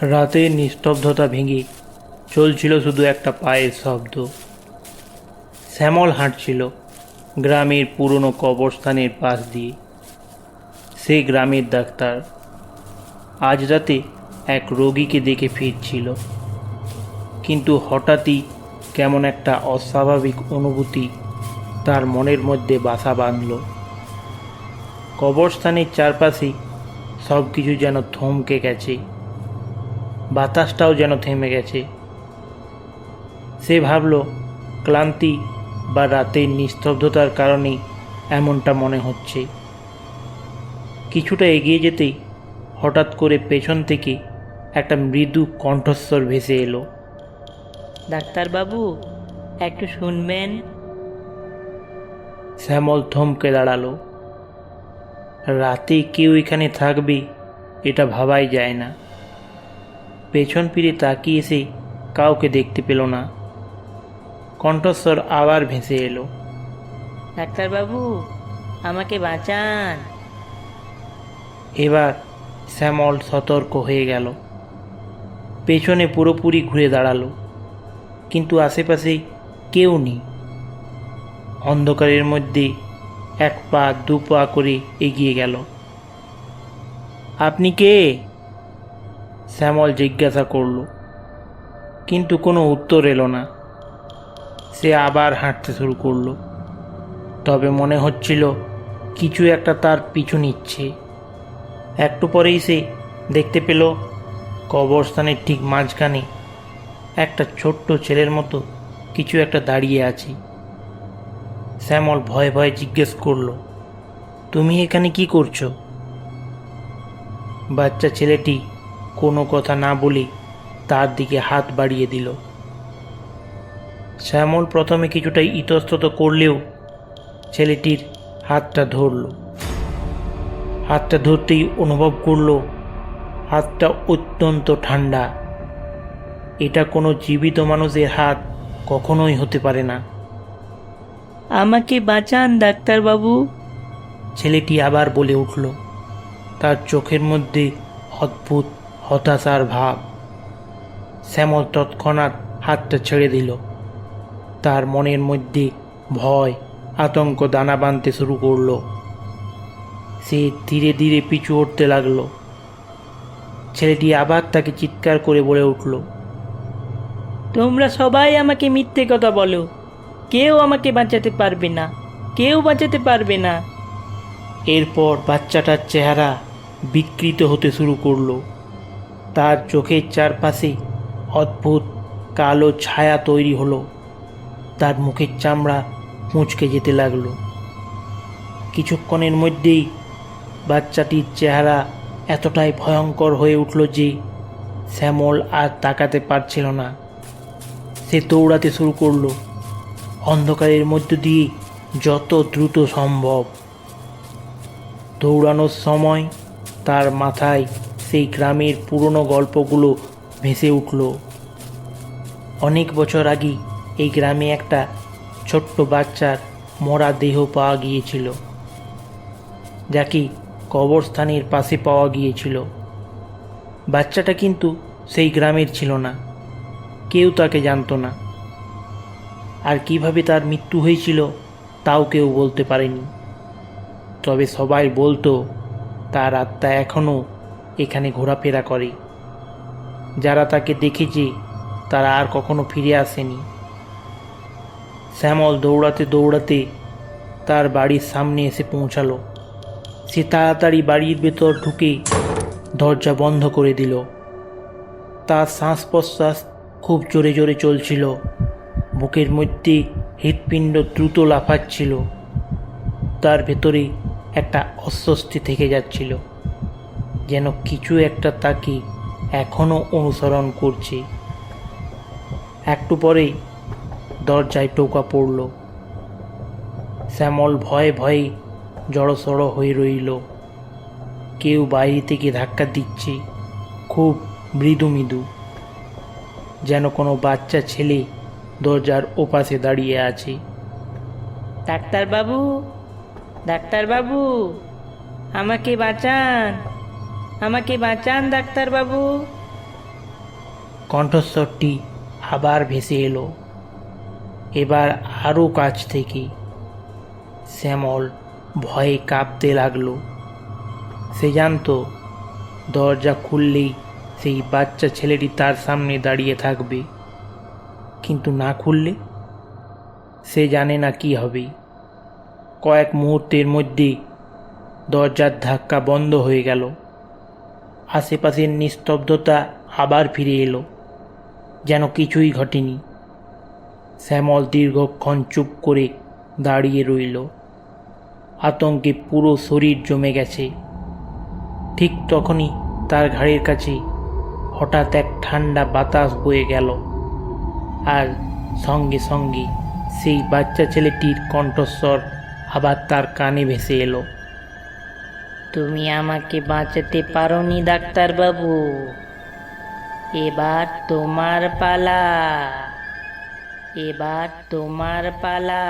রাতের নিস্তব্ধতা ভেঙে চলছিল শুধু একটা পায়ের শব্দ। শ্যামল হাঁটছিল গ্রামের পুরনো কবরস্থানের পাশ দিয়ে। সে গ্রামের ডাক্তার আজ রাতে এক রোগীকে দেখে ফিরছিল। কিন্তু হঠাৎই কেমন একটা অস্বাভাবিক অনুভূতি তার মনের মধ্যে বাসা বাঁধল। কবরস্থানের চারপাশে সব কিছু যেন থমকে গেছে। বাতাসটাও যেন থেমে গেছে। সে ভাবল ক্লান্তি বা রাতের নিস্তব্ধতার কারণে এমনটা মনে হচ্ছে। কিছুটা এগিয়ে যেতেই হঠাৎ করে পেছন থেকে একটা মৃদু কণ্ঠস্বর ভেসে এলো। ডাক্তারবাবু একটু শুনবেন। শ্যামল থমকে দাঁড়াল। রাতে কেউ এখানে থাকবে এটা ভাবাই যায় না। পেছন ফিরে তাকিয়ে এসে কাউকে দেখতে পেল না। কণ্ঠস্বর আবার ভেসে এলো। ডাক্তারবাবু আমাকে বাঁচান। এবার শ্যামল সতর্ক হয়ে গেল। পেছনে পুরোপুরি ঘুরে দাঁড়াল। কিন্তু আশেপাশে কেউ নেই। অন্ধকারের মধ্যে এক পা দু পা করে এগিয়ে গেল। আপনি কে? শ্যামল জিজ্ঞাসা করল, কিন্তু কোনো উত্তর এলো না। সে আবার হাঁটতে শুরু করল। তবে মনে হচ্ছিল কিছু একটা তার পিছু নিচ্ছে। একটু পরেই সে দেখতে পেল কবরস্থানের ঠিক মাঝখানে একটা ছোট্ট ছেলের মতো কিছু একটা দাঁড়িয়ে আছে। শ্যামল ভয়ে ভয়ে জিজ্ঞেস করল, তুমি এখানে কি করছ? বাচ্চা ছেলেটি কোনো কথা না বলে তার দিকে হাত বাড়িয়ে দিল। শ্যামল প্রথমে কিছুটা ইতস্তত করলেও ছেলেটির হাতটা ধরল। হাতটা ধরতেই অনুভব করল হাতটা অত্যন্ত ঠান্ডা। এটা কোনো জীবিত মানুষের হাত কখনোই হতে পারে না। আমাকে বাঁচান ডাক্তারবাবু। ছেলেটি আবার বলে উঠল তার চোখের মধ্যে অদ্ভুত হতাশার ভাব। শ্যামল তৎক্ষণাৎ হাতটা ছেড়ে দিল। তার মনের মধ্যে ভয়, আতঙ্ক দানা বাঁধতে শুরু করল। সে ধীরে ধীরে পিছু উঠতে লাগল। ছেলেটি আবার তাকে চিৎকার করে বলে উঠল, তোমরা সবাই আমাকে মিথ্যে কথা বলো। কেউ আমাকে বাঁচাতে পারবে না, কেউ বাঁচাতে পারবে না। এরপর বাচ্চাটার চেহারা বিকৃত হতে শুরু করল। তার চোখের চারপাশে অদ্ভুত কালো ছায়া তৈরি হলো। তার মুখের চামড়া মুচকে যেতে লাগল। কিছুক্ষণের মধ্যেই বাচ্চাটির চেহারা এতটাই ভয়ঙ্কর হয়ে উঠল যে শ্যামল আর তাকাতে পারছিল না। সে দৌড়াতে শুরু করল। অন্ধকারের মধ্য দিয়ে যত দ্রুত সম্ভব। দৌড়ানোর সময় তার মাথায় সেই গ্রামের পুরনো গল্পগুলো ভেসে উঠল। অনেক বছর আগে এই গ্রামে একটা ছোট্ট বাচ্চার মরা দেহ পাওয়া গিয়েছিল, যাকে কবরস্থানের পাশে পাওয়া গিয়েছিল। বাচ্চাটা কিন্তু সেই গ্রামের ছিল না, কেউ তাকে জানতো না। আর কীভাবে তার মৃত্যু হয়েছিল তাও কেউ বলতে পারেনি। তবে সবাই বলতো, তার আত্মা এখনও এখানে ঘোরাফেরা করে। যারা তাকে দেখেছে, তারা আর কখনো ফিরে আসেনি। শ্যামল দৌড়াতে দৌড়াতে তার বাড়ির সামনে এসে পৌঁছালো। সে তাড়াতাড়ি বাড়ির ভেতর ঢুকে দরজা বন্ধ করে দিল। তার শ্বাস প্রশ্বাস খুব জোরে জোরে চলছিল। বুকের মধ্যে হৃৎপিণ্ড দ্রুত লাফাচ্ছিল। তার ভেতরে একটা অস্বস্তি থেকে যাচ্ছিল। যেন কিছু একটা তাকে এখনও অনুসরণ করছে। একটু পরেই দরজায় টোকা পড়ল। শ্যামল ভয়ে ভয়ে জড়সড় হয়ে রইল। কেউ বাইরে থেকে ধাক্কা দিচ্ছে। খুব মৃদু মৃদু। যেন কোনো বাচ্চা ছেলে দরজার ওপাশে দাঁড়িয়ে আছে। ডাক্তারবাবু ডাক্তারবাবু, আমাকে বাঁচান। আমাকে বাঁচান, ডাক্তারবাবু। কণ্ঠস্বরটি আবার ভেসে এলো। এবার আরও কাছ থেকে শ্যামল ভয়ে কাঁপতে লাগল। সে জানতো, দরজা খুললেই সেই বাচ্চা ছেলেটি তার সামনে দাঁড়িয়ে থাকবে। কিন্তু না খুললে? সে জানে না কি হবে। কয়েক মুহূর্তের মধ্যে দরজার ধাক্কা বন্ধ হয়ে গেল। আশেপাশের নিস্তব্ধতা আবার ফিরে এলো, যেন কিছুই ঘটেনি। শ্যামল দীর্ঘক্ষণ চুপ করে দাঁড়িয়ে রইল। আতঙ্কে পুরো শরীর জমে গেছে। ঠিক তখনই তার ঘাড়ের কাছে হঠাৎ এক ঠান্ডা বাতাস বয়ে গেল আর সঙ্গে সঙ্গে সেই বাচ্চা ছেলেটির কণ্ঠস্বর আবার তার কানে ভেসে এলো। তুমি আমাকে বাঁচাতে পারো নি ডাক্তারবাবু। এবার তোমার পালা। এবার তোমার পালা।